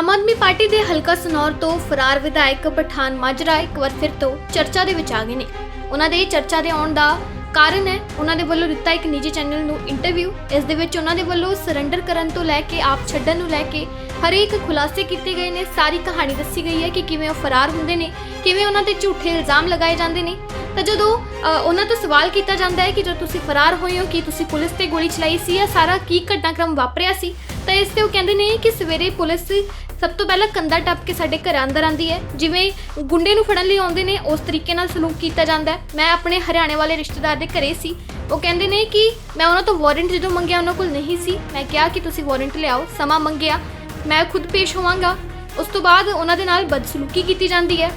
Aam Aadmi party ਦੇ ਹਲਕਾ ਸਨੌਰ ਤੋਂ ਫਰਾਰ ਵਿਧਾਇਕ ਪਠਾਨ ਮਾਜਰਾ ਇੱਕ ਵਾਰ ਫਿਰ ਤੋਂ ਚਰਚਾ ਦੇ ਵਿੱਚ ਆ ਗਏ ਨੇ। ਉਹਨਾਂ ਦੇ ਚਰਚਾ ਦੇ ਆਉਣ ਦਾ ਕਾਰਨ ਹੈ ਉਹਨਾਂ ਦੇ ਵੱਲੋਂ ਦਿੱਤਾ ਇੱਕ ਨਿੱਜੀ ਚੈਨਲ ਨੂੰ ਇੰਟਰਵਿਊ ਇਸ ਦੇ ਵਿੱਚ ਉਹਨਾਂ ਦੇ ਵੱਲੋਂ ਸਰੈਂਡਰ ਕਰਨ ਤੋਂ ਲੈ ਕੇ ਆਪ ਛੱਡਣ ਨੂੰ ਲੈ ਕੇ ਹਰੇਕ ਖੁਲਾਸੇ ਕੀਤੇ ਗਏ ਨੇ। ਸਾਰੀ ਕਹਾਣੀ ਦੱਸੀ ਗਈ ਹੈ ਕਿ ਕਿਵੇਂ ਉਹ ਫਰਾਰ ਹੁੰਦੇ ਨੇ ਕਿਵੇਂ ਉਹਨਾਂ ਤੇ ਝੂਠੇ ਇਲਜ਼ਾਮ ਲਗਾਏ ਜਾਂਦੇ ਨੇ। ਤਾਂ ਜਦੋਂ ਅ, ਉਹਨਾਂ ਤੋਂ ਸਵਾਲ ਕੀਤਾ ਜਾਂਦਾ ਹੈ ਕਿ ਜਦੋਂ ਤੁਸੀਂ ਫਰਾਰ ਹੋਏ ਹੋ ਕਿ ਤੁਸੀਂ ਪੁਲਿਸ ਤੇ ਗੋਲੀ ਚਲਾਈ ਸੀ ਜਾਂ ਸਾਰਾ ਕੀ ਘਟਨਾਕ੍ਰਮ ਵਾਪਰਿਆ ਸੀ ਤਾਂ ਇਸ ਤੇ ਉਹ ਕਹਿੰਦੇ ਨੇ ਕਿ ਸਵੇਰੇ ਪੁਲਿਸ ਸਭ ਤੋਂ ਪਹਿਲਾਂ ਕੰਦਾ ਟੱਪ ਕੇ ਸਾਡੇ ਘਰਾਂ ਅੰਦਰ ਆਂਦੀ ਹੈ। ਜਿਵੇਂ ਗੁੰਡੇ ਨੂੰ ਫੜਨ ਲਈ ਆਉਂਦੇ ਨੇ, ਉਸ ਤਰੀਕੇ ਨਾਲ ਸਲੂਕ ਕੀਤਾ ਜਾਂਦਾ ਹੈ। ਮੈਂ ਆਪਣੇ ਹਰਿਆਣੇ ਵਾਲੇ ਰਿਸ਼ਤੇਦਾਰ ਦੇ ਘਰੇ ਸੀ। ਉਹ ਕਹਿੰਦੇ ਨੇ ਕਿ ਮੈਂ ਉਹਨਾਂ ਤੋਂ ਵਾਰੰਟ ਜਦੋਂ ਮੰਗਿਆ, ਉਹਨਾਂ ਕੋਲ ਨਹੀਂ ਸੀ। ਮੈਂ ਕਿਹਾ ਕਿ ਤੁਸੀਂ ਵਾਰੰਟ ਲਿਆਓ ਸਮਾਂ ਮੰਗਿਆ। ਮੈਂ ਖੁਦ ਪੇਸ਼ ਹੋਵਾਂਗਾ। ਉਸ ਤੋਂ ਬਾਅਦ ਉਹਨਾਂ ਦੇ ਨਾਲ ਬਦਸਲੂਕੀ ਕੀਤੀ ਜਾਂਦੀ ਹੈ।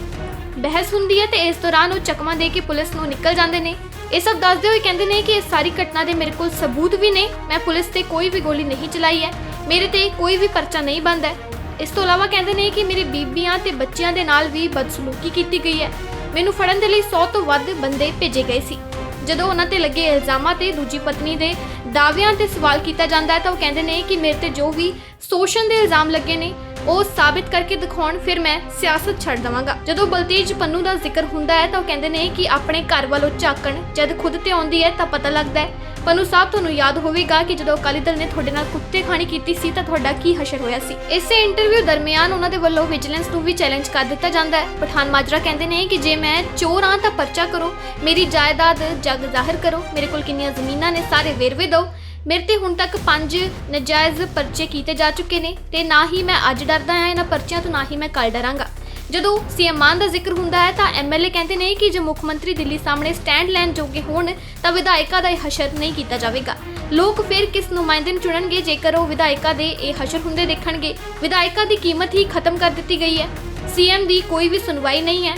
ਬਹਿਸ ਹੁੰਦੀ ਹੈ ਤੇ ਇਸ ਦੌਰਾਨ ਉਹ ਚਕਮਾ ਦੇ ਕੇ ਪੁਲਿਸ ਨੂੰ ਨਿਕਲ ਜਾਂਦੇ ਨੇ। ਇਹ ਸਭ ਦੱਸਦੇ ਹੋਏ ਕਹਿੰਦੇ ਨੇ ਕਿ ਇਸ ਸਾਰੀ ਘਟਨਾ ਦੇ ਮੇਰੇ ਕੋਲ ਸਬੂਤ ਵੀ ਨੇ। ਮੈਂ ਪੁਲਿਸ ਤੇ ਕੋਈ ਵੀ ਗੋਲੀ ਨਹੀਂ ਚਲਾਈ ਹੈ। ਮੇਰੇ ਤੇ ਕੋਈ ਵੀ ਪਰਚਾ ਨਹੀਂ ਬੰਦ ਹੈ। ਇਸ ਤੋਂ ਇਲਾਵਾ ਕਹਿੰਦੇ ਨੇ ਕਿ ਮੇਰੀ ਬੀਬੀਆਂ ਤੇ ਬੱਚਿਆਂ ਦੇ ਨਾਲ ਵੀ ਬਦਸਲੂਕੀ ਕੀਤੀ ਗਈ ਹੈ। ਮੈਨੂੰ ਫੜਨ ਦੇ ਲਈ 100 ਤੋਂ ਵੱਧ ਬੰਦੇ ਭੇਜੇ ਗਏ ਸੀ। ਜਦੋਂ ਉਹਨਾਂ ਤੇ ਲੱਗੇ ਇਲਜ਼ਾਮਾਂ ਤੇ ਦੂਜੀ ਪਤਨੀ ਦੇ ਦਾਅਵਿਆਂ ਤੇ ਸਵਾਲ ਕੀਤਾ ਜਾਂਦਾ ਹੈ ਤਾਂ ਉਹ ਕਹਿੰਦੇ ਨੇ ਕਿ ਮੇਰੇ ਤੇ ਜੋ ਵੀ ਸ਼ੋਸ਼ਣ ਦੇ ਇਲਜ਼ਾਮ ਲੱਗੇ ਨੇ ਉਹ ਸਾਬਿਤ ਕਰਕੇ ਦਿਖਾਉਣ, ਫਿਰ ਮੈਂ ਸਿਆਸਤ ਛੱਡ ਦਵਾਂਗਾ। ਜਦੋਂ ਬਲਤੇਜ ਪੰਨੂ ਦਾ ਜ਼ਿਕਰ ਹੁੰਦਾ ਹੈ ਤਾਂ ਉਹ ਕਹਿੰਦੇ ਨੇ ਕਿ ਆਪਣੇ ਘਰ ਵੱਲੋਂ ਝਾਕਣ, ਜਦ ਖੁਦ ਤੇ ਆਉਂਦੀ ਹੈ ਤਾਂ ਪਤਾ ਲੱਗਦਾ ਹੈ। ਪੰਨੂ ਸਾਹਿਬ, ਤੁਹਾਨੂੰ ਯਾਦ ਹੋਵੇਗਾ ਕਿ ਜਦੋਂ ਅਕਾਲੀ ਦਲ ਨੇ ਤੁਹਾਡੇ ਨਾਲ ਕੁੱਤੇ ਖਾਣੀ ਕੀਤੀ ਸੀ ਤਾਂ ਤੁਹਾਡਾ ਕੀ ਹਸ਼ਰ ਹੋਇਆ ਸੀ। ਇਸੇ ਇੰਟਰਵਿਊ ਦਰਮਿਆਨ ਉਹਨਾਂ ਦੇ ਵੱਲੋਂ ਵਿਜੀਲੈਂਸ ਨੂੰ ਵੀ ਚੈਲੰਜ ਕਰ ਦਿੱਤਾ ਜਾਂਦਾ ਹੈ। ਪਠਾਨ ਮਾਜਰਾ ਕਹਿੰਦੇ ਨੇ ਕਿ ਜੇ ਮੈਂ ਚੋਰ ਹਾਂ ਤਾਂ ਪਰਚਾ ਕਰੋ, ਮੇਰੀ ਜਾਇਦਾਦ ਜਗ ਜ਼ਾਹਿਰ ਕਰੋ, ਮੇਰੇ ਕੋਲ ਕਿੰਨੀਆਂ ਜ਼ਮੀਨਾਂ ਨੇ, ਸਾਰੇ ਵੇਰਵੇ ਦਿਓ। ਮੇਰੇ ਤੇ ਹੁਣ ਤੱਕ ਪੰਜ ਨਜਾਇਜ਼ ਪਰਚੇ ਕੀਤੇ ਜਾ ਚੁੱਕੇ ਨੇ ਤੇ ਨਾ ਹੀ ਮੈਂ ਅੱਜ ਡਰਦਾ ਹਾਂ ਇਹਨਾਂ ਪਰਚਿਆਂ ਤੋਂ, ਨਾ ਹੀ ਮੈਂ ਕੱਲ ਡਰਾਂਗਾ। ਜਦੋਂ ਸੀਐਮ ਮਾਨ ਦਾ ਜ਼ਿਕਰ ਹੁੰਦਾ ਹੈ ਤਾਂ ਐਮਐਲਏ ਕਹਿੰਦੇ ਨੇ ਕਿ ਜੇ ਮੁੱਖ ਮੰਤਰੀ ਦਿੱਲੀ ਸਾਹਮਣੇ ਸਟੈਂਡ ਲੈਣ ਜੋਗੇ ਹੋਣ, ਤਾਂ ਵਿਧਾਇਕਾਂ ਦਾ ਇਹ ਹਸ਼ਰ ਨਹੀਂ ਕੀਤਾ ਜਾਵੇਗਾ। ਲੋਕ ਫਿਰ ਕਿਸ ਨੁਮਾਇੰਦੇ ਨੂੰ ਚੁਣਨਗੇ ਜੇਕਰ ਉਹ ਵਿਧਾਇਕਾਂ ਦੇ ਇਹ ਹਸ਼ਰ ਹੁੰਦੇ ਦੇਖਣਗੇ? ਵਿਧਾਇਕਾਂ ਦੀ ਕੀਮਤ ਹੀ ਖਤਮ ਕਰ ਦਿੱਤੀ ਗਈ ਹੈ। ਸੀਐਮ ਦੀ ਕੋਈ ਵੀ ਸੁਣਵਾਈ ਨਹੀਂ ਹੈ।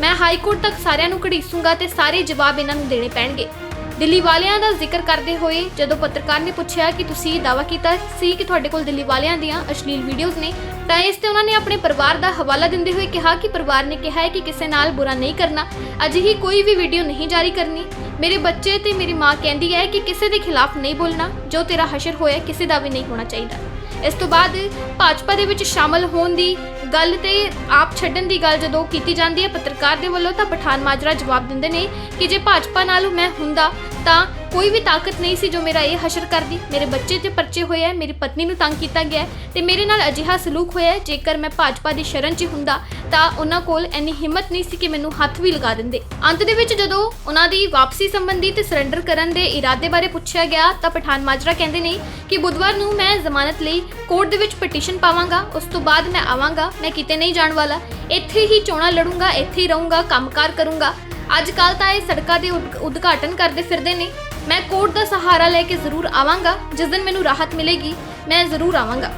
ਮੈਂ ਹਾਈ ਕੋਰਟ ਤੱਕ ਸਾਰਿਆਂ ਨੂੰ ਘੜੀਸੂੰਗਾ ਤੇ ਸਾਰੇ ਜਵਾਬ ਇਹਨਾਂ ਨੂੰ ਦੇਣੇ ਪੈਣਗੇ। ਦਿੱਲੀ ਵਾਲਿਆਂ ਦਾ ਜ਼ਿਕਰ ਕਰਦੇ ਹੋਏ ਜਦੋਂ ਪੱਤਰਕਾਰ ਨੇ ਪੁੱਛਿਆ ਕਿ ਤੁਸੀਂ ਦਾਅਵਾ ਕੀਤਾ ਸੀ ਕਿ ਤੁਹਾਡੇ ਕੋਲ ਦਿੱਲੀ ਵਾਲਿਆਂ ਦੀਆਂ ਅਸ਼ਲੀਲ ਵੀਡੀਓਜ਼ ਨੇ, ਤਾਂ ਇਸ ਤੇ ਉਹਨਾਂ ਨੇ ਆਪਣੇ ਪਰਿਵਾਰ ਦਾ ਹਵਾਲਾ ਦਿੰਦੇ ਹੋਏ ਕਿਹਾ ਕਿ ਪਰਿਵਾਰ ਨੇ ਕਿਹਾ ਹੈ ਕਿ ਕਿਸੇ ਨਾਲ ਬੁਰਾ ਨਹੀਂ ਕਰਨਾ, ਅਜਿਹੀ ਕੋਈ ਵੀ ਵੀਡੀਓ ਨਹੀਂ ਜਾਰੀ ਕਰਨੀ। ਮੇਰੇ ਬੱਚੇ ਤੇ ਮੇਰੀ ਮਾਂ ਕਹਿੰਦੀ ਹੈ ਕਿ ਕਿਸੇ ਦੇ ਖਿਲਾਫ ਨਹੀਂ ਬੋਲਣਾ, ਜੋ ਤੇਰਾ ਹਸ਼ਰ ਹੋਇਆ ਕਿਸੇ ਦਾ ਵੀ ਨਹੀਂ ਹੋਣਾ ਚਾਹੀਦਾ। ਇਸ ਤੋਂ ਬਾਅਦ ਭਾਜਪਾ ਦੇ ਵਿੱਚ ਸ਼ਾਮਲ ਹੋਣ ਦੀ ਗੱਲ ਤੇ ਆਪ ਛੱਡਣ ਦੀ ਗੱਲ ਜਦੋਂ ਕੀਤੀ ਜਾਂਦੀ ਹੈ, ਪੱਤਰਕਾਰ ਦੇ ਵੱਲੋਂ ਤਾਂ ਪਠਾਨ ਮਾਜਰਾ ਜਵਾਬ ਦਿੰਦੇ ਨੇ ਕਿ ਜੇ ਭਾਜਪਾ ਨਾਲ ਮੈਂ ਹੁੰਦਾ ਤਾਂ ਕੋਈ ਵੀ ਤਾਕਤ ਨਹੀਂ ਸੀ ਜੋ ਮੇਰਾ ਇਹ ਹਸ਼ਰ ਕਰਦੀ। ਮੇਰੇ ਬੱਚੇ ਤੇ ਪਰਚੇ ਹੋਏ ਹੈ ਮੇਰੀ ਪਤਨੀ ਨੂੰ ਤੰਗ ਕੀਤਾ ਗਿਆ ਹੈ ਤੇ ਮੇਰੇ ਨਾਲ ਅਜਿਹਾ ਸਲੂਕ ਹੋਇਆ ਹੈ, ਜੇਕਰ ਮੈਂ ਭਾਜਪਾ ਦੀ ਸ਼ਰਨ 'ਚ ਹੁੰਦਾ ਤਾਂ ਉਹਨਾਂ ਕੋਲ ਇੰਨੀ ਹਿੰਮਤ ਨਹੀਂ ਸੀ ਕਿ ਮੈਨੂੰ ਹੱਥ ਵੀ ਲਗਾ ਦਿੰਦੇ। ਅੰਤ ਦੇ ਵਿੱਚ ਜਦੋਂ ਉਹਨਾਂ ਦੀ ਵਾਪਸੀ ਸੰਬੰਧੀ ਤੇ ਸਰੈਂਡਰ ਕਰਨ ਦੇ ਇਰਾਦੇ ਬਾਰੇ ਪੁੱਛਿਆ ਗਿਆ, ਤਾਂ ਪਠਾਨ ਮਾਜਰਾ ਕਹਿੰਦੇ ਨੇ ਕਿ ਬੁੱਧਵਾਰ ਨੂੰ ਮੈਂ ਜ਼ਮਾਨਤ ਲਈ ਕੋਰਟ ਦੇ ਵਿੱਚ ਪਟੀਸ਼ਨ ਪਾਵਾਂਗਾ, ਉਸ ਤੋਂ ਬਾਅਦ ਮੈਂ ਆਵਾਂਗਾ, ਮੈਂ ਕਿਤੇ ਨਹੀਂ ਜਾਣ ਵਾਲਾ। ਇੱਥੇ ਹੀ ਚੋਣਾਂ ਲੜੂੰਗਾ, ਇੱਥੇ ਹੀ ਰਹੂੰਗਾ, ਕੰਮਕਾਰ ਕਰੂੰਗਾ। ਅੱਜ ਕੱਲ ਤਾਂ ਇਹ ਸੜਕਾਂ ਦੇ ਉਦ- ਉਦਘਾਟਨ ਕਰਦੇ ਫਿਰਦੇ ਨੇ। ਮੈਂ ਕੋਰਟ ਦਾ ਸਹਾਰਾ ਲੈ ਕੇ ਜ਼ਰੂਰ ਆਵਾਂਗਾ। ਜਿਸ ਦਿਨ ਮੈਨੂੰ ਰਾਹਤ ਮਿਲੇਗੀ, ਮੈਂ ਜ਼ਰੂਰ ਆਵਾਂਗਾ।